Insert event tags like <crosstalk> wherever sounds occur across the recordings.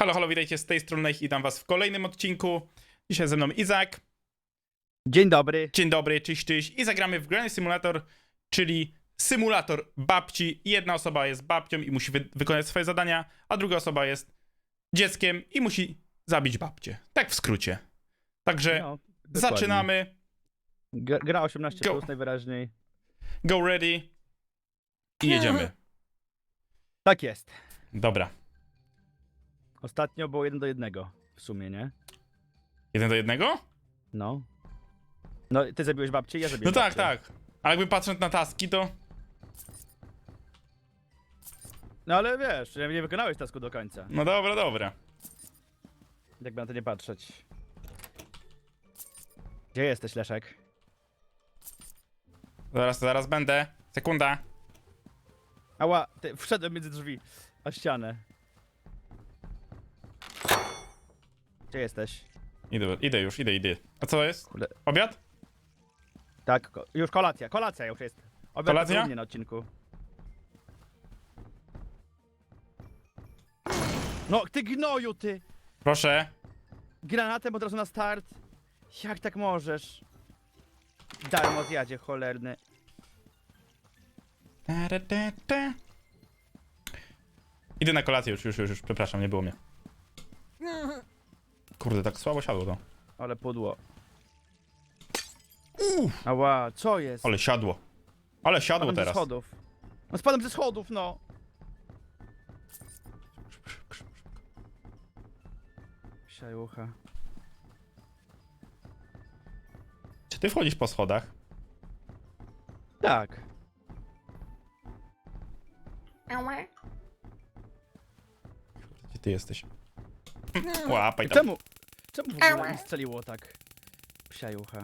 Halo, halo, witajcie z tej strony i witam was w kolejnym odcinku. Dzisiaj ze mną Izak. Dzień dobry. Dzień dobry, cześć, cześć. I zagramy w Granny Simulator, czyli symulator babci. Jedna osoba jest babcią i musi wy wykonać swoje zadania, a druga osoba jest dzieckiem i musi zabić babcię. Tak w skrócie. Także No, zaczynamy. G- Gra 18 Go. plus najwyraźniej. Go ready. I <laughs> jedziemy. Tak jest. Dobra. Ostatnio było 1 do 1 w sumie, nie? Jeden do jednego? No. No, ty zabiłeś babcię, ja No zabiłem tak, babcię. tak. Ale jakby patrząc na taski, to No ale wiesz, nie wykonałeś tasku do końca. no dobra, dobra. Jakby na to nie patrzeć. Gdzie jesteś, Leszek? Zaraz, zaraz będę. Sekunda. Ała, ty, wszedłem między drzwi a ścianę. Gdzie jesteś? Idę, idę już, idę, idę. A co jest? Kurde. Obiad? Tak, ko- już kolacja, kolacja już jest. Obiad Kolacja? na odcinku. No, ty gnoju, ty! Proszę. Granatem od razu na start. Jak tak możesz? Darmo zjadzie, cholerny. Ta, ta, ta, ta. Idę na kolację już, już, już, już, przepraszam, nie było mnie. Kurde, tak słabo siadło to. Ale pudło. Uff, Ała, co jest? ale siadło. Ale siadło Spadłem ze teraz. schodów. No spadłem ze schodów, no. Siajucha. Czy ty wchodzisz po schodach? Tak. Gdzie ty jesteś? Łapaj tam. Czemu? Czemu w ogóle mi strzeliło tak? Psiajucha.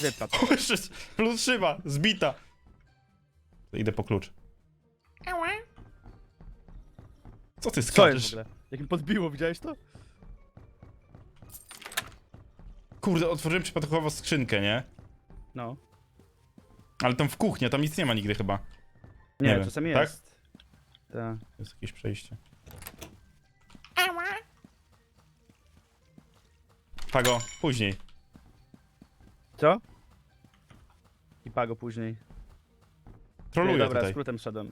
Wypadł. <laughs> Jeszcze plus szyba, zbita. Idę po klucz. Co ty Co jest w skaczesz? ogóle? Jak mi podbiło, widziałeś to? Kurde, otworzyłem przypadkowo skrzynkę, nie? No. Ale tam w kuchni, tam nic nie ma nigdy chyba. Nie, Nie wiem, czasami tak? jest. Tak. Jest jakieś przejście. Pago, później. Co? I pago później. Troluję dobra, tutaj. skrótem szedłem.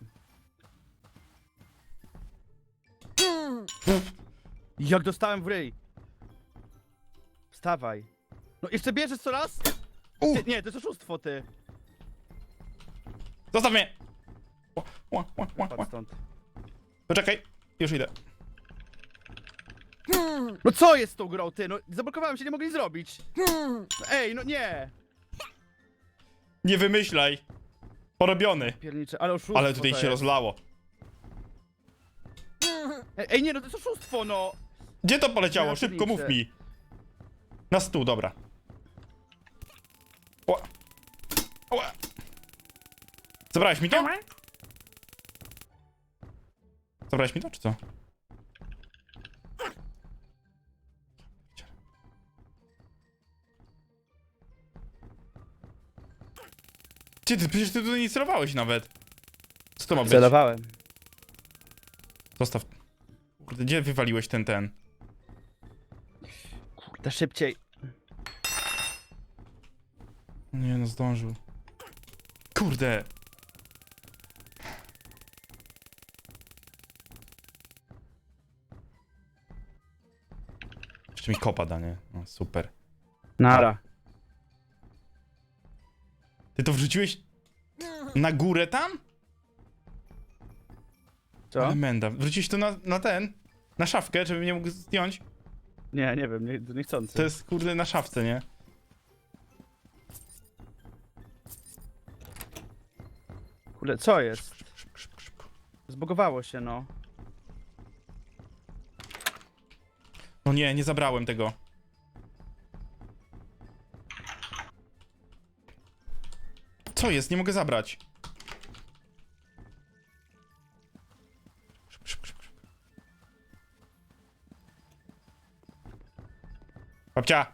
Jak dostałem w ryj. Wstawaj. No jeszcze bierzesz co raz? U! Ty, nie, to jest oszustwo, ty. Zostaw mnie! Ła, ła, ła, ła, ła. Patrz stąd. Poczekaj, już idę. No co jest z tą grą, ty? No zablokowałem się, nie mogli zrobić. No, ej, no nie. Nie wymyślaj! Porobiony. Piernicze, ale oszustwo Ale tutaj to się jest. rozlało. Ej, ej, nie, no to jest oszustwo, no. Gdzie to poleciało? Ja Szybko mów liczę. mi. Na stół, dobra. Ła. Zabrałeś mi to? Zabrałeś mi to, czy co? Gdzie ty? Przecież ty tutaj nie celowałeś nawet. Co to ma być? Celowałem. Zostaw. Kurde, gdzie wywaliłeś ten, ten? Kurde, szybciej. Nie no, zdążył. Kurde. Jeszcze mi kopa da, nie? No, super. Nara. Ty to wrzuciłeś na górę tam? Co? Ale menda. Wrzuciłeś to na, na ten? Na szafkę, żebym nie mógł zdjąć? Nie, nie wiem, nie, niechcący. To jest kurde na szafce, nie? Kurde, co jest? Zbogowało się, no. No nie, nie zabrałem tego. Co jest? Nie mogę zabrać. Babcia!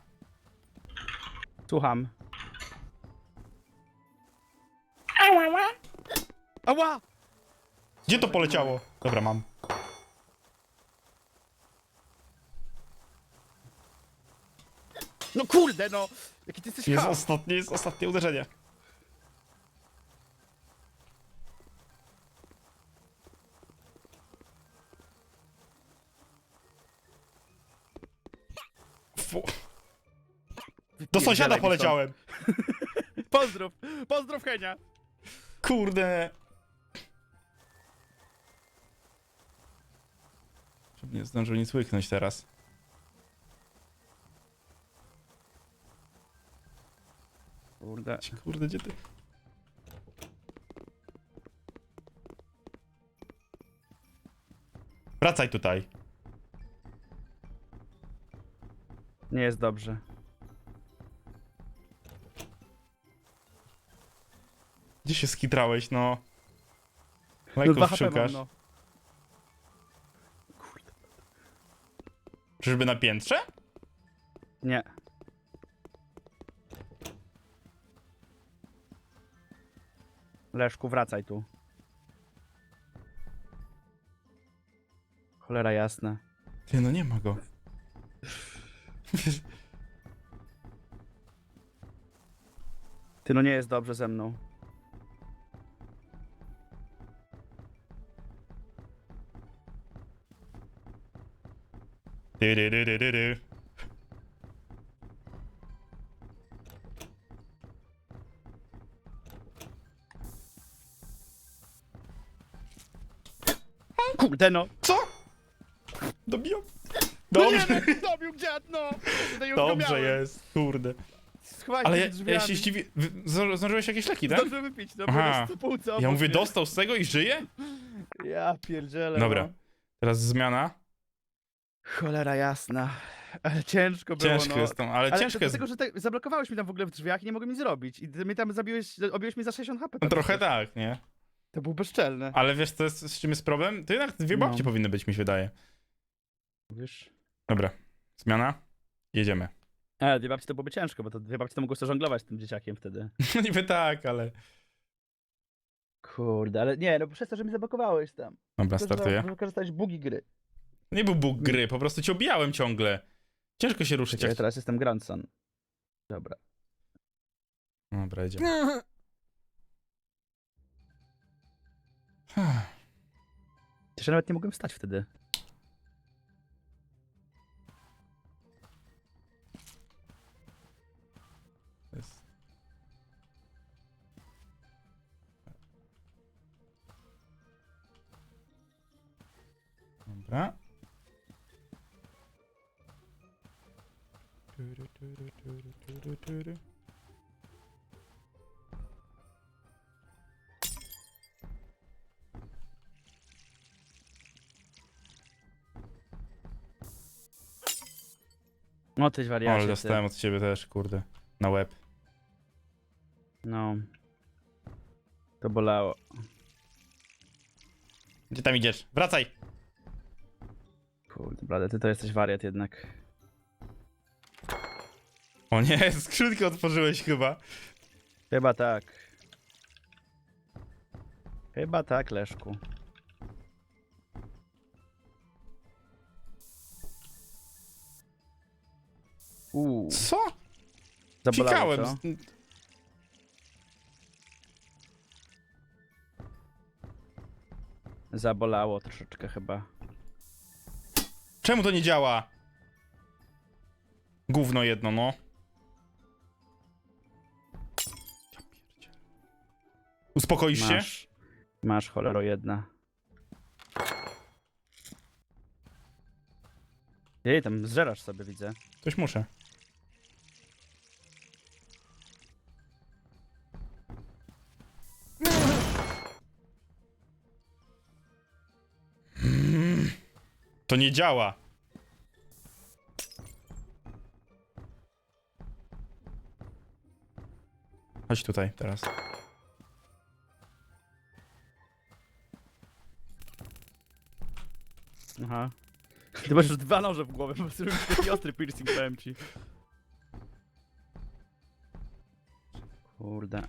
Słucham. Ała! Gdzie to poleciało? Dobra, mam. No kurde, no! Jaki ty jesteś Jest ham. ostatnie, jest ostatnie uderzenie. Fu. Do sąsiada poleciałem. <laughs> Pozdrów! Pozdrów Henia! Kurde. Żeby nie zdążył nic łyknąć teraz. Kurde. Kurde, gdzie ty? Wracaj tutaj. Nie jest dobrze. Gdzie się skitrałeś, no? No Leków dwa HP mam, szukasz. no. Czyżby na piętrze? Nie. Leszku, wracaj tu. Cholera jasna. Ty, no nie ma go. Ty, no nie jest dobrze ze mną. Dy, dy, dy, dy, dy, dy. Kurde, no. Co? Dobijam. No Dobrze, <laughs> nie, dobił dziad, no. Tutaj już go dobrze miałem. jest, kurde. Ale się ja, ja się wy- Zdążyłeś jakieś leki, tak? Zdążymy pić, no bo Aha. jest półce Ja obok mówię, mnie. dostał z tego i żyje? Ja pierdzielę, Dobra. No. Teraz zmiana. Cholera jasna. Ale ciężko było, Ciężko no. jest tam, ale, Ale ciężko jest. dlatego, że te, zablokowałeś mi tam w ogóle w drzwiach i nie mogłem nic zrobić. I ty mnie tam zabiłeś, obiłeś mi za 60 HP. No, trochę tak, nie? To był bezczelne. Ale wiesz, co jest, z czym jest problem? To jednak dwie No. babcie powinny być, mi się wydaje. Wiesz? Dobra. Zmiana. Jedziemy. Ale dwie babci to byłoby ciężko, bo to dwie babci to mogły sobie żonglować tym dzieciakiem wtedy. No <laughs> niby tak, ale... Kurde, ale nie, no przez to, że mi zablokowałeś tam. Dobra, To, że startuję. Wykorzystałeś bugi gry. Nie był bóg gry, po prostu cię obijałem ciągle. Ciężko się ruszyć. Czekaj, Jak... teraz jestem grandson. Dobra. Dobra, jedziemy. Też ja nawet nie mogłem wstać wtedy. Jest. Dobra. Tury, tury. No tyś wariacie. ale dostałem od ciebie też, kurde. Na łeb. No. To bolało. Gdzie tam idziesz? Wracaj! Kurde, blade, ty to jesteś wariat jednak. O nie, <laughs> skrzynkę otworzyłeś chyba. Chyba tak. Chyba tak, Leszku. Uuu, Co? zabolało Pikałem. co? Zabolało troszeczkę chyba. Czemu to nie działa? Gówno jedno, no. Uspokoisz się? Masz. Masz cholero jedna. Jej, tam zżerasz sobie, widzę. Coś muszę. To nie działa. Chodź tutaj teraz. Aha. <laughs> Ty masz już dwa noże w głowie, <laughs> po prostu robisz taki ostry piercing, powiem ci. Kurde.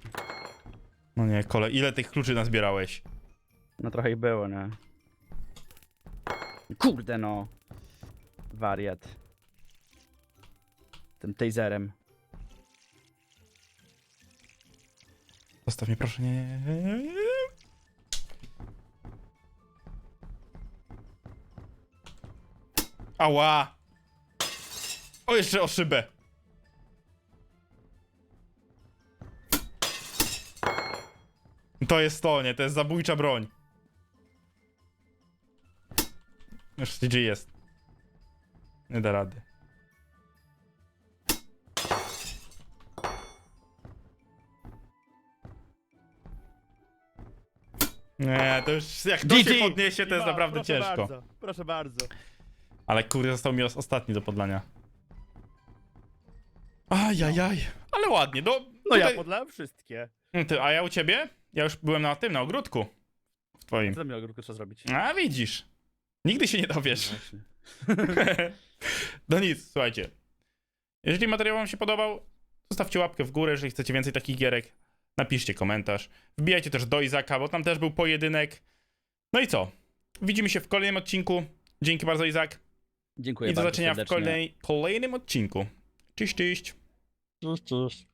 No nie, kole, ile tych kluczy nazbierałeś? No trochę ich było, nie? Kurde no. Wariat. Tym taserem. Zostaw mnie proszę, nie. Ała! O, jeszcze o szybę. To jest to, nie? To jest zabójcza broń. Już gdzie jest. Nie da rady. Nie, to już jak to się GG. podniesie, to jest No, naprawdę proszę ciężko. Bardzo, proszę bardzo. Ale kurde, został mi os- ostatni do podlania. Ajajaj. Ale ładnie, do... No ja podlałem wszystkie. Ty, a ja u ciebie? Ja już byłem na tym, na ogródku. W twoim. Co mi ogórku trzeba zrobić? A widzisz. Nigdy się nie dowiesz. Właśnie. <laughs> No nic, słuchajcie. Jeżeli materiał wam się podobał, zostawcie łapkę w górę, jeżeli chcecie więcej takich gierek. Napiszcie komentarz. Wbijajcie też do Izaka, bo tam też był pojedynek. No i co? Widzimy się w kolejnym odcinku. Dzięki bardzo, Izak. Dziękuję I do bardzo zobaczenia w kolejnej, kolejnym odcinku. Cześć, cześć. Cześć, cześć.